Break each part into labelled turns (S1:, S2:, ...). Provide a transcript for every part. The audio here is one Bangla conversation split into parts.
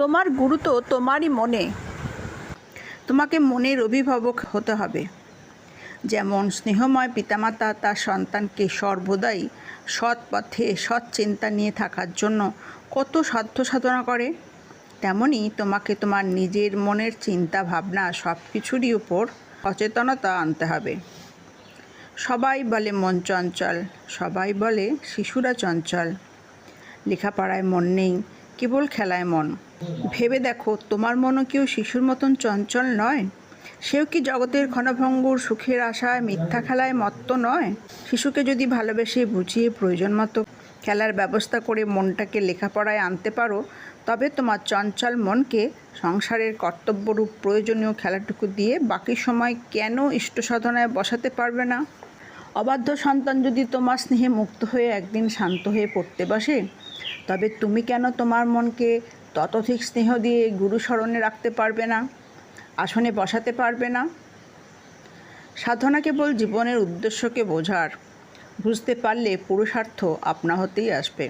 S1: তোমার গুরু তো তোমারই মনে। তোমাকে মনের অভিভাবক হতে হবে। যেমন স্নেহময় পিতামাতা তার সন্তানকে সর্বদাই সৎ পথে সৎ চিন্তা নিয়ে থাকার জন্য কত সাধ্য সাধনা করে, তেমনি তোমাকে তোমার নিজের মনের চিন্তা ভাবনা সব কিছুরই উপর সচেতনতা আনতে হবে। সবাই বলে মন চঞ্চল, সবাই বলে শিশুরা চঞ্চল। লেখাপড়ায় মন নেই, কেবল খেলায় মন। ভেবে দেখো, তোমার মনও কেউ শিশুর মতন চঞ্চল নয়? সেও কি জগতের ক্ষণভঙ্গুর সুখের আশায় মিথ্যা খেলায় মত্ত নয়? শিশুকে যদি ভালোবেসে বুঝিয়ে প্রয়োজন মতো খেলার ব্যবস্থা করে মনটাকে লেখাপড়ায় আনতে পারো, তবে তোমার চঞ্চল মনকে সংসারের কর্তব্যরূপ প্রয়োজনীয় খেলাটুকু দিয়ে বাকি সময় কেন ইষ্ট সাধনায় বসাতে পারবে না? অবাধ্য সন্তান যদি তোমার স্নেহে মুক্ত হয়ে একদিন শান্ত হয়ে পড়তে বসে, তবে তুমি কেন তোমার মনকে ততোধিক স্নেহ দিয়ে গুরু স্মরণে রাখতে পারবে না, আসনে বসাতে পারবে না। সাধনা কেবল জীবনের উদ্দেশ্যকে বোঝার, বুঝতে পারলে পুরুষার্থ আপনা হতেই আসবে।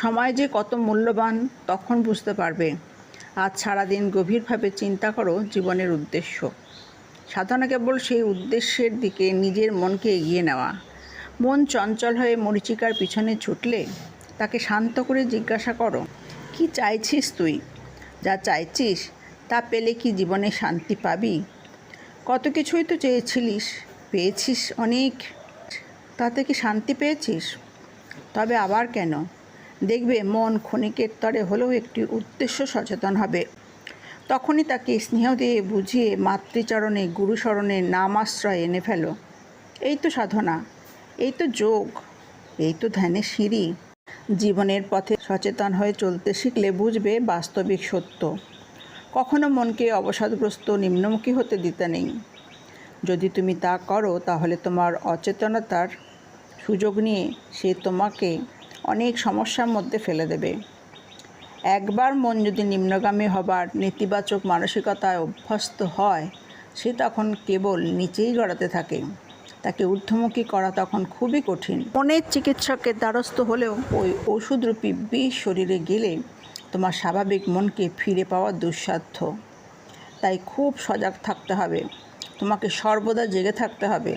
S1: সময় যে কত মূল্যবান, তখন বুঝতে পারবে। আজ সারাদিন গভীরভাবে চিন্তা করো জীবনের উদ্দেশ্য। সাধনা কেবল সেই উদ্দেশ্যের দিকে নিজের মনকে এগিয়ে নেওয়া। মন চঞ্চল হয়ে মরিচিকার পিছনে ছুটলে তাকে শান্ত করে জিজ্ঞাসা করো কি চাইছিস তুই? যা চাইছিস, তা পেলে কি জীবনে শান্তি পাবি? কত কিছুই তো চেয়েছিলিস, পেয়েছিস অনেক। তাতে কি শান্তি পেয়েছিস? তবে আবার কেন? দেখবে মন ক্ষণিকের তরে হলেও একটি উদ্দেশ্য সচেতন হবে। তখনই তাকে স্নেহ দিয়ে বুঝিয়ে মাতৃচরণে, গুরুচরণে নামাশ্রয় এনে ফেলো। এই তো সাধনা, এই তো যোগ, এই তো ধ্যানের সিঁড়ি। জীবনের পথে সচেতন হয়ে চলতে শিখলে বুঝবে বাস্তবিক সত্য। কখনো মনকে অবসাদগ্রস্ত নিম্নমুখী হতে দিতে নেই। যদি তুমি তা করো, তাহলে তোমার অচেতনতার সুযোগ নিয়ে সে তোমাকে অনেক সমস্যার মধ্যে ফেলে দেবে। একবার মন যদি নিম্নগামী হবার নেতিবাচক মানসিকতায় অভ্যস্ত হয়, সে তখন কেবল নিচেই গড়াতে থাকে। তাকে ঊর্ধ্বমুখী করা তখন খুবই কঠিন। মনের চিকিৎসকের দ্বারস্থ হলেও ওই ওষুধরূপী বিষ শরীরে গেলে তোমার স্বাভাবিক মনকে ফিরে পাওয়া দুঃসাধ্য। তাই খুব সজাগ থাকতে হবে। তোমাকে সর্বদা জেগে থাকতে হবে।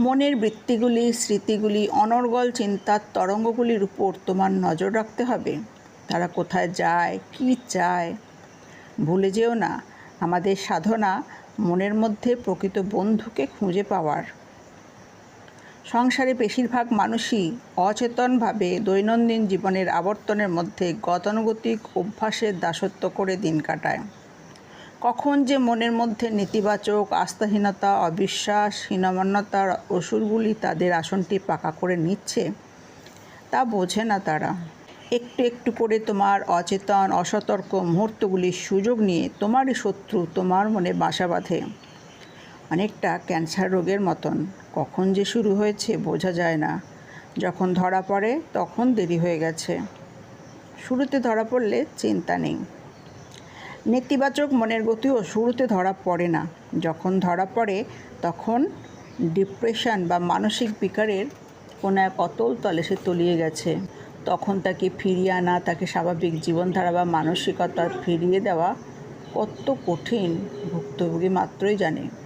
S1: মনের বৃত্তিগুলি, স্মৃতিগুলি, অনর্গল চিন্তার তরঙ্গগুলির উপর তোমার নজর রাখতে হবে। তারা কোথায় যায়, কি চায়? ভুলে যেও না, আমাদের সাধনা মনের মধ্যে প্রকৃত বন্ধুকে খুঁজে পাওয়ার। সংসারে বেশিরভাগ মানুষই অচেতনভাবে দৈনন্দিন জীবনের আবর্তনের মধ্যে গতানুগতিক অভ্যাসের দাসত্ব করে দিন কাটায়। কখন যে মনের মধ্যে নেতিবাচক আস্থাহীনতা, অবিশ্বাস, হীনমান্যতার অসুরগুলি তাদের আসনটি পাকা করে নিচ্ছে, তা বোঝে না তারা। একটু একটু করে তোমার অচেতন, অসতর্ক মুহূর্তগুলির সুযোগ নিয়ে তোমারই শত্রু তোমার মনে বাসা বাঁধে। অনেকটা ক্যান্সার রোগের মতন। কখন যে শুরু হয়েছে বোঝা যায় না। যখন ধরা পড়ে, তখন দেরি হয়ে গেছে। শুরুতে ধরা পড়লে চিন্তা নেই। নেতিবাচক মনের গতিও শুরুতে ধরা পড়ে না। যখন ধরা পড়ে, তখন ডিপ্রেশন বা মানসিক বিকারের কোনো এক অতল তলে সে তলিয়ে গেছে। তখন তাকে ফিরিয়ে আনা, তাকে স্বাভাবিক জীবনধারা বা মানসিকতা ফিরিয়ে দেওয়া কত কঠিন ভুক্তভোগী মাত্রই জানে।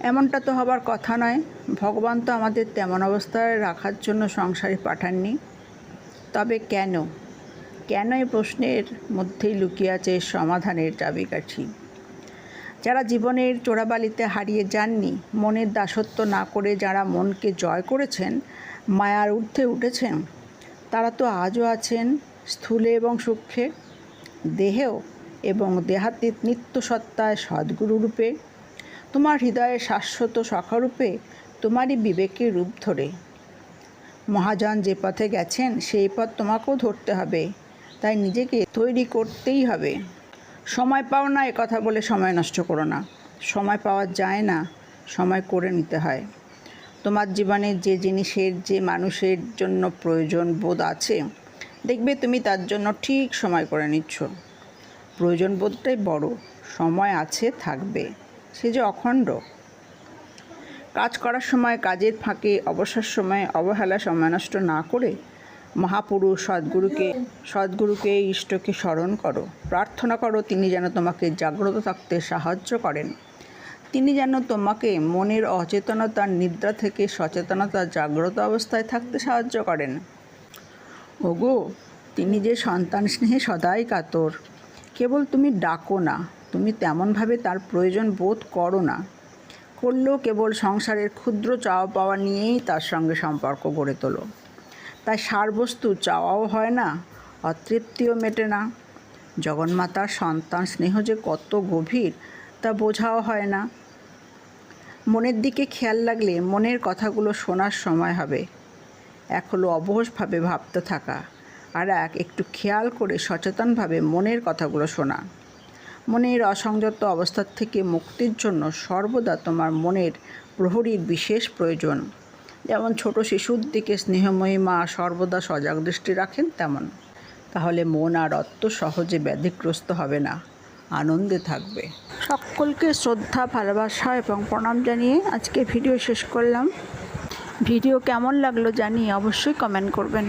S1: এমনটা তো হবার কথা নয়। ভগবান তো আমাদের তেমন অবস্থায় রাখার জন্য সংসারে পাঠাননি। তবে কেন? কেন এই প্রশ্নের মধ্যেই লুকিয়ে আছে সমাধানের চাবিকাঠি? যারা জীবনের চোরাবালিতে হারিয়ে যাননি, মনের দাসত্ব না করে যারা মনকে জয় করেছেন, মায়ার ঊর্ধ্বে উঠেছেন, তারা তো আজও আছেন স্থূলে এবং সূক্ষ্মে। দেহেও এবং দেহাতীত নিত্যসত্তায় সদ্গুরুরূপে তোমার হৃদয়ে শাশ্বত সখারূপে তোমারই বিবেকের রূপ ধরে। মহাজন যে পথে গেছেন, সেই পথ তোমাকেও ধরতে হবে। তাই নিজেকে তৈরি করতেই হবে। সময় পাও না এ কথা বলে সময় নষ্ট করো না। সময় পাওয়া যায় না, সময় করে নিতে হয়। তোমার জীবনে যে জিনিসের, যে মানুষের জন্য প্রয়োজন বোধ আছে, দেখবে তুমি তার জন্য ঠিক সময় করে নিচ্ছ। প্রয়োজন বোধটাই বড়। সময় আছে, থাকবে। সে যে অখণ্ড। কাজ করার সময়, কাজের ফাঁকে, অবসর সময়ে, অবহেলা সময় নষ্ট না করে মহাপুরুষ সদ্গুরুকে সদ্গুরুকে, ইষ্টকে স্মরণ করো। প্রার্থনা করো, তিনি যেন তোমাকে জাগ্রত থাকতে সাহায্য করেন। তিনি যেন তোমাকে মনের অচেতনতার নিদ্রা থেকে সচেতনতা জাগ্রত অবস্থায় থাকতে সাহায্য করেন। ওগো, তিনি যে সন্তান স্নেহে সদাই কাতর। কেবল তুমি ডাকো না। তুমি তেমনভাবে তার প্রয়োজন বোধ করো না। করলেও কেবল সংসারের ক্ষুদ্র চাওয়া পাওয়া নিয়েই তার সঙ্গে সম্পর্ক গড়ে তোলো। তাই সারবস্তু চাওয়াও হয় না, অতৃপ্তিও মেটে না। জগন্মাতার সন্তান স্নেহ যে কত গভীর, তা বোঝাও হয় না। মনের দিকে খেয়াল লাগলে মনের কথাগুলো শোনার সময় হবে। এক হলো অবহসভাবে ভাবতে থাকা, আর এক একটু খেয়াল করে সচেতনভাবে মনের কথাগুলো শোনা। মনের অসংযত অবস্থার থেকে মুক্তির জন্য সর্বদা তোমার মনের প্রহরীর বিশেষ প্রয়োজন। যেমন ছোট শিশুর দিকে স্নেহময়ী মা সর্বদা সজাগ দৃষ্টি রাখেন তেমন। তাহলে মন আর অত সহজে ব্যাধিগ্রস্ত হবে না। আনন্দে থাকবে। সকলকে শ্রদ্ধা, ভালোবাসা এবং প্রণাম জানিয়ে আজকে ভিডিও শেষ করলাম। ভিডিও কেমন লাগল জানিয়ে অবশ্যই কমেন্ট করবেন।